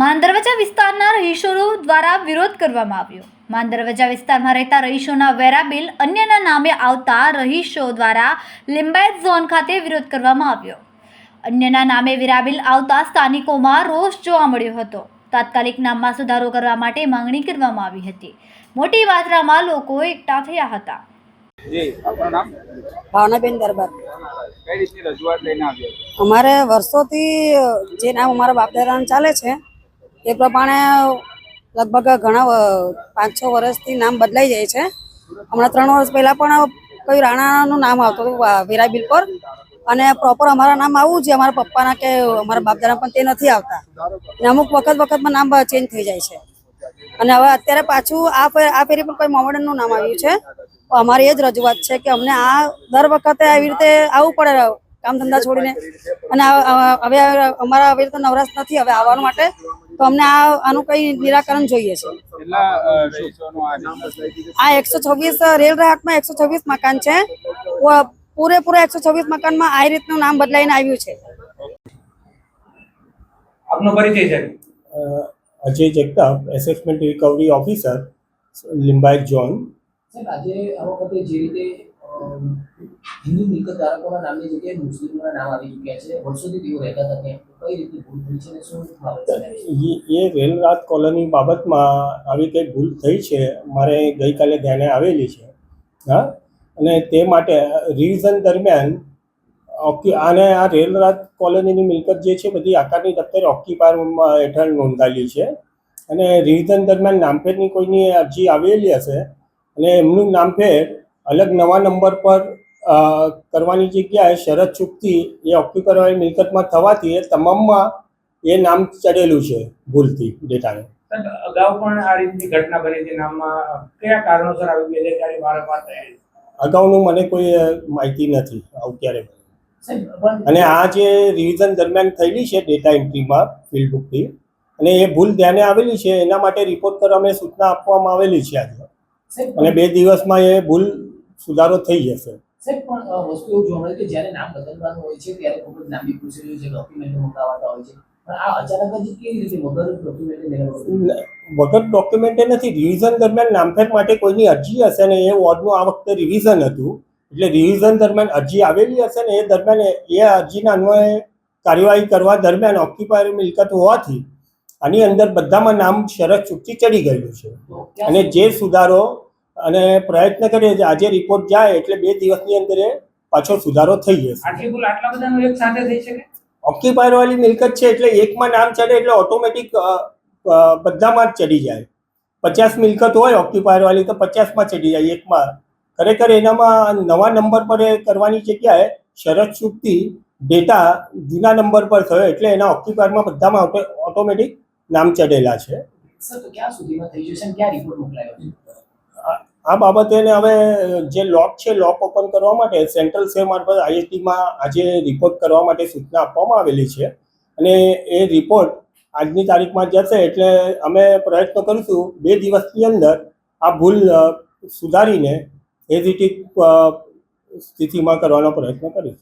માંદરવજા વિસ્તારના રહીશો દ્વારા વિરોધ કરવામાં આવ્યો. માંદરવજા વિસ્તારમાં રહેતા રહીશોના વેરા બિલ અન્યના નામે આવતા રહીશો દ્વારા લિંબાયત ઝોન ખાતે વિરોધ કરવામાં આવ્યો. અન્યના નામે વિરાબિલ આવતા સ્થાનિકોમાં રોષ જોવા મળ્યો હતો. તાત્કાલિક નામમાં સુધારો કરવા માટે માંગણી કરવામાં આવી હતી. મોટી માત્રામાં લોકો એકઠા થયા હતા. જી આપનું નામ? ભાવનાબેન દરબાર. કઈ રીતની રજૂઆત લઈને આવ્યો છો? અમારે વર્ષોથી જે નામ અમારા બાપદાદાનું ચાલે છે એ પ્રમાણે લગભગ ઘણા પાંચ છ વર્ષથી નામ બદલાઈ જાય છે. હમણાં ત્રણ વર્ષ પહેલાં પણ કોઈ રાણાનું નામ આવતું હતું વેરા બિલ પર. અને પ્રોપર અમારા નામ આવવું છે અમારા પપ્પાના કે અમારા બાપદાના પણ તે નથી આવતા. અને અમુક વખત વખતમાં નામ ચેન્જ થઈ જાય છે. અને હવે અત્યારે પાછું આ આ ફેરી પણ કોઈ મોમેડનનું નામ આવ્યું છે. અમારી એ જ રજૂઆત છે કે અમને આ દર વખતે આવી રીતે આવવું પડે, કામ ધંધા છોડીને. અને હવે અમારા આવી રીતે નવરાશ નથી, હવે આવવા માટે. તો અમને આ આનું કઈ નિરાકરણ જોઈએ છે. આ એકસો છવ્વીસ રેલ રાહતમાં એકસો છવ્વીસ મકાન છે. વ- પૂરેપૂરા એકસો છવ્વીસ મકાનમાં આ રીતનું નામ બદલાઈને આવ્યું છે. આપનો પરિચય છે. Ajay Jagtap assessment recovery officer Limbayat zone સાહેબ આજે આ વખતે જે રીતે હિન્દુ મિલકત ધારકોના નામની જગ્યાએ મુસ્લિમોના નામ આવી ચૂક્યા છે. વર્ષોથી તેઓ રહેતા હતા ત્યાં. અને એ રેલ રાત કોલોની બાબતમાં આવી કંઈ ભૂલ થઈ છે. મારે ગઈકાલે ધ્યાને આવેલી છે. હા? અને તે માટે રિવિઝન દરમિયાન ઓકી આને આ રેલ રાત કોલોનીની મિલકત જે છે બધી આકારની દફતરે ઓક્યુપાયરમાં હેઠળ નોંધાયેલી છે. અને રિવિઝન દરમિયાન નામફેરની કોઈની અરજી આવેલી હશે. અને એમનું નામફેર અલગ નવા નંબર પર કરવાની જગ્યાએ શરત ચૂકતી એ ઓક્યુપાયર મિલકતમાં થવાથી એ તમામમાં એ નામ ચડેલું છે ભૂલથી ડેટાને. અગાઉ પણ આ રીતની ઘટના બની હતી નામમાં કયા કારણોસર આવી બેદરકારી વારંવાર થઈ અગાઉનું મને કોઈ માહિતી નથી આવું ક્યારે અને આ જે રિવિઝન દરમિયાન થયેલી છે ડેટા એન્ટ્રીમાં ફિલ્ડ બુકથી અને એ ભૂલ ધ્યાને આવેલી છે એના માટે રિપોર્ટ કરવા અમે સૂચના આપવામાં આવેલી છે આજે. અને બે દિવસમાં એ ભૂલ સુધારો થઈ જશે. સાહેબ પણ વસ્તુ એવું જોવા મળે કે જ્યારે નામ બદલવાનું હોય છે ત્યારે ખૂબ જ લાંબી પ્રોસિજર છે ડોક્યુમેન્ટો મોકલાવાતા હોય છે. પણ આ અચાનક જ કેવી રીતે વગર ડોક્યુમેન્ટ નથી રિવિઝન દરમિયાન નામફેર માટે કોઈની અરજી હશે ને એ વોર્ડનું આ વખતે રિવિઝન હતું. એટલે રિવિઝન દરમિયાન અરજી આવેલી હશે ને એ દરમિયાન એ- એ અરજીના અન્વયે કાર્યવાહી કરવા દરમિયાન ઓક્યુપાયર મિલકત હોવાથી આની અંદર બધામાં નામ શરત ચૂકતી ચડી ગયેલું છે. અને જે સુધારો અને પ્રયત્ન કરીએ છીએ આજે રિપોર્ટ જાય એટલે બે દિવસની અંદર એ પાછો સુધારો થઈ જશે. ઓક્યુપાયર વાળી મિલકત છે એટલે એકમાં નામ ચડે એટલે ઓટોમેટિક બધામાં જ ચડી જાય. પચાસ મિલકત હોય ઓક્યુપાયર વાળી તો પચાસમાં ચડી જાય એકમાં. ખરેખર એનામાં નવા નંબર પર કરવાની જગ્યાએ શરત ચૂકતી ડેટા જૂના નંબર પર થયો એટલે એના ઓક્યુપાયરમાં બધામાં ઓટોમેટિક નામ ચડેલા છે. સર તો ક્યાં સુધીમાં થઈ જશે ક્યાં રિપોર્ટ મોકલાયો છે? આ- બાબતે હવે જે લોક છે, લોક ઓપન કરવા માટે સેન્ટ્રલ સેવ મારફત આઈએસટીમાં આજે રિપોર્ટ કરવા માટે સૂચના આપવામાં આવેલી છે. અને એ રિપોર્ટ આજની તારીખમાં જશે એટલે અમે પ્રયત્ન કરીશું બે દિવસની અંદર આ ભૂલ સુધારીને એ રીતે સ્થિતિમાં કરવાનો પ્રયત્ન કરીશું.